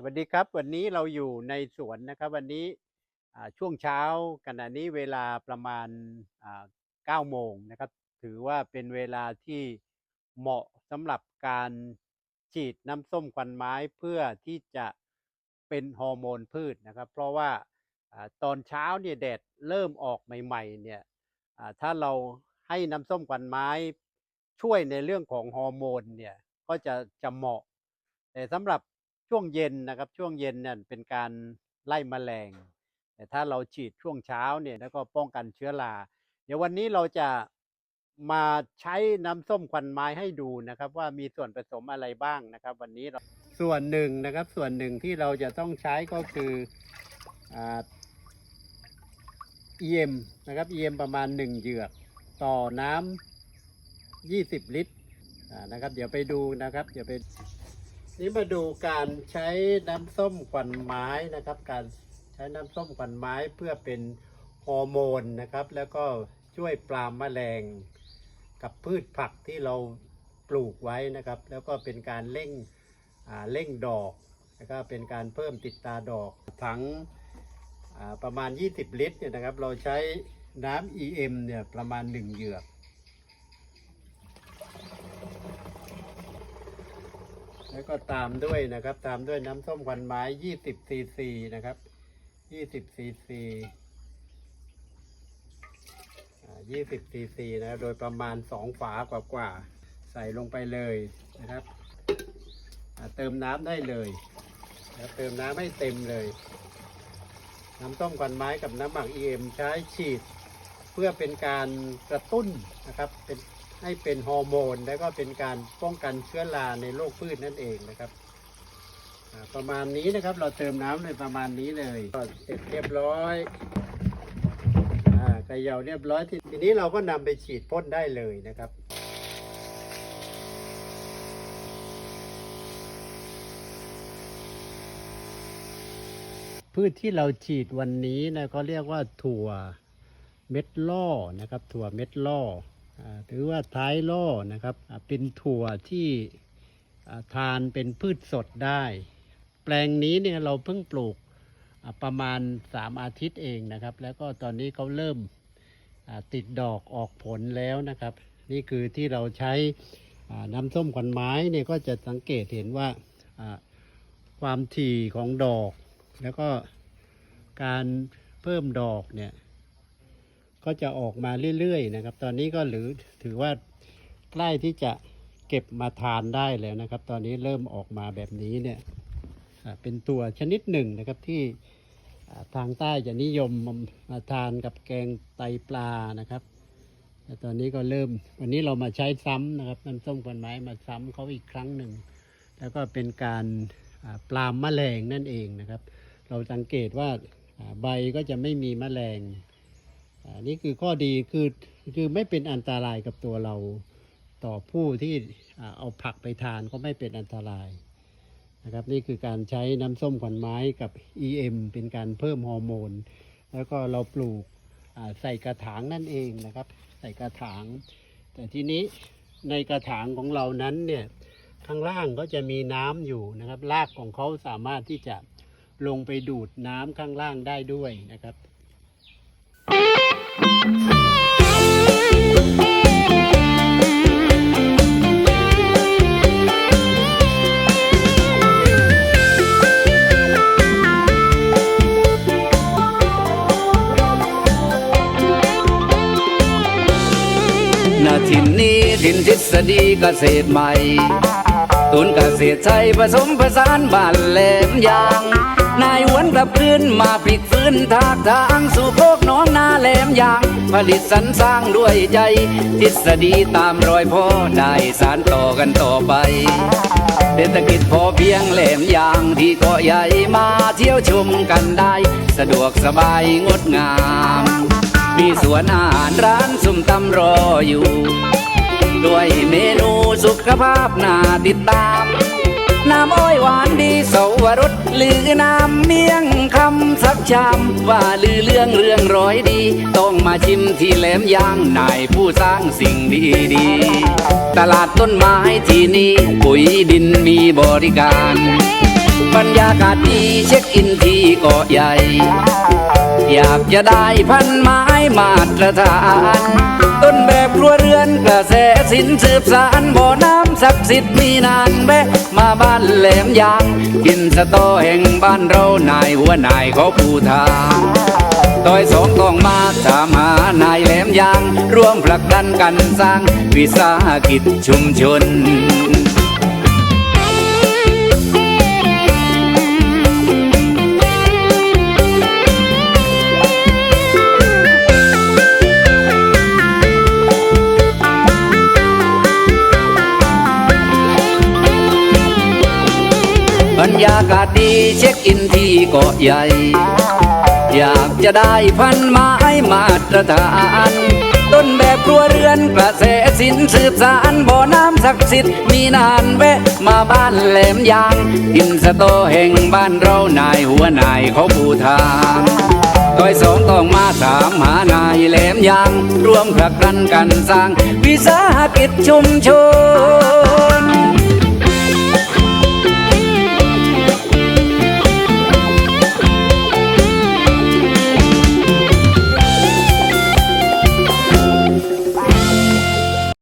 สวัสดีครับ วันนี้เราอยู่ในสวนนะครับ วันนี้ช่วงเช้าขณะนี้เวลาประมาณอ่า9โมงนะครับ ถือว่าเป็นเวลาที่เหมาะสำหรับการฉีดน้ำส้มควันไม้เพื่อที่จะเป็นฮอร์โมนพืชนะครับ เพราะว่าตอนเช้าเนี่ยแดดเริ่มออกใหม่ๆเนี่ยถ้าเราให้น้ำส้มควันไม้ช่วยในเรื่องของฮอร์โมนเนี่ยก็จะจะเหมาะ แต่สำหรับ ช่วงเย็นนะครับช่วงเย็นเนี่ยเป็นการไล่แมลง แต่ถ้าเราฉีดช่วงเช้าเนี่ยแล้วก็ป้องกันเชื้อราเดี๋ยววันนี้เราจะมาใช้น้ำส้มควันไม้ให้ดูนะครับ ว่ามีส่วนผสมอะไรบ้างนะครับ วันนี้เราส่วนหนึ่งนะครับ ส่วนหนึ่งที่เราจะต้องใช้ก็คืออ่า EM นะครับ EM ประมาณ 1 เหยือกต่อน้ำ20 ลิตรนะครับ เดี๋ยวไปดูนะครับ เดี๋ยวไป นี่มาดูการใช้น้ำส้มควันไม้นะครับ การใช้น้ำส้มควันไม้เพื่อเป็นฮอร์โมนนะครับ แล้วก็ช่วยปรามแมลงกับพืชผักที่เราปลูกไว้นะครับ แล้วก็เป็นการเร่งเร่งดอกแล้วก็เป็นการเพิ่มติดตาดอกถังประมาณ 20 ลิตรเนี่ยนะครับ เราใช้น้ำ EM เนี่ยประมาณ 1 เหยือก แล้วก็ตามด้วยนะครับ ตามด้วยน้ำส้มควันไม้20ซีซีนะครับ20ซีซีอ่า20ซีซีนะโดยประมาณ2ฝากว่ากว่าๆใส่ลงไปเลยนะครับเติมน้ำได้เลยนะเติมน้ำให้เต็มเลย น้ำส้มควันไม้กับน้ำหมัก EM ใช้ฉีด เพื่อเป็นการกระตุ้นนะครับเป็น ให้เป็นฮอร์โมน แล้วก็เป็นการป้องกันเชื้อราในโรคพืชนั่นเองนะครับประมาณนี้นะครับเราเติมน้ำในประมาณนี้เลยก็เสร็จเรียบร้อยอ่าเยาเรียบร้อยทีทีนี้เราก็นำไปฉีดพ่นได้เลยนะครับพืชที่เราฉีดวันนี้นะเขาเรียกว่าถั่วเม็ดล่อนะครับ ถั่วเม็ดล่อ อ่าหรือว่าท้ายล่อนะครับเป็นถั่วที่ทานเป็นพืชสดได้ แปลงนี้เนี่ยเราเพิ่งปลูกประมาณ 3 อาทิตย์เองนะครับ แล้วก็ตอนนี้เขาเริ่มติดดอกออกผลแล้วนะครับ นี่คือที่เราใช้น้ำส้มขวัญไม้เนี่ยก็จะสังเกตเห็นว่าความถี่ของดอก แล้วก็การเพิ่มดอกเนี่ย ก็จะออกมาเรื่อยๆนะครับ ตอนนี้ก็หรือถือว่าใกล้ที่จะเก็บมาทานได้แล้วนะครับ ตอนนี้เริ่มออกมาแบบนี้เนี่ยเป็นตัวชนิดหนึ่งนะครับที่ทางใต้จะนิยมมาทานกับแกงไตปลานะครับแต่ตอนนี้ก็เริ่มวันนี้เรามาใช้ซ้ำนะครับน้ำส้มควันไม้มาซ้ำเขาอีกครั้งหนึ่ง แล้วก็เป็นการปรามแมลงนั่นเองนะครับ เราสังเกตว่าอ่าใบก็จะไม่มีแมลง อ่านี่คือข้อดีคือคือไม่เป็นอันตรายกับตัวเราต่อผู้ที่เอาผักไปทานก็ไม่เป็นอันตรายนะครับนี่คือการใช้น้ำส้มขวัญไม้กับ EM เป็นการเพิ่มฮอร์โมน แล้วก็เราปลูกใส่กระถางนั่นเองนะครับ ใส่กระถาง แต่ทีนี้ในกระถางของเรานั้นเนี่ยข้างล่างก็จะมีน้ำอยู่นะครับรากของเขาสามารถที่จะลงไปดูดน้ำข้างล่างได้ด้วยนะครับ Hey! ษฎีเกษตรใหม่ตุนเกษตรไทยผสมผสานบ้านแหลมยาง นายหวนกลับคืนมาปิดฟื้นทากทางสู่โคกหน้องนาแหลมยาง ผลิตสรรสร้างด้วยใจ ทฤษฎีตามรอยพ่อได้สารต่อกันต่อไปเศรษฐกิจพอเพียงแหลมยางที่เกาะใหญ่มาเที่ยวชมกันได้ สะดวกสบายงดงาม มีสวนอาหารร้านสุ่มตำรออยู่ ด้วยเมนูสุขภาพน่าติดตาม น้ำอ้อยหวานดีสวรสหรือน้ำเมี่ยงคำสักชามว่าลือเรื่องเรื่องร้อยดี ต้องมาชิมที่แหลมยางนายผู้สร้างสิ่งดีดีตลาดต้นไม้ที่นี่ปุ๋ยดินมีบริการากาศดีเช็คอินที่เกาะใหญ่ อยากจะได้พันไม้มาตรฐาน ต้นแบบครัวเรือนกระแสสินสืบสารบ่อน้ำศักดิ์สิทธิ์มีนานแวะมาบ้านแหลมยาง กินสะโตอแห่งบ้านเรานายหัวนายเขาปูทางต้อยสองต้องมาถามหานายแหลมยาง ร่วมผลักดันกันสร้างวิสาหกิจชุมชน บรรยากาศดีเช็คอินที่เกาะใหญ่ อยากจะได้พันไม้มาตรฐานต้นแบบครัวเรือนกระแสสินสืบสารบ่อน้ำศักดิ์สิทธิ์มีนานแวะมาบ้านแหลมยางกินสโตแห่งบ้านเรานายหัวนายเขาปูทางต้อยสองต้องมาถามหานายแหลมยาง ร่วมผลักดันกันสร้าง วิสาหกิจชุมชน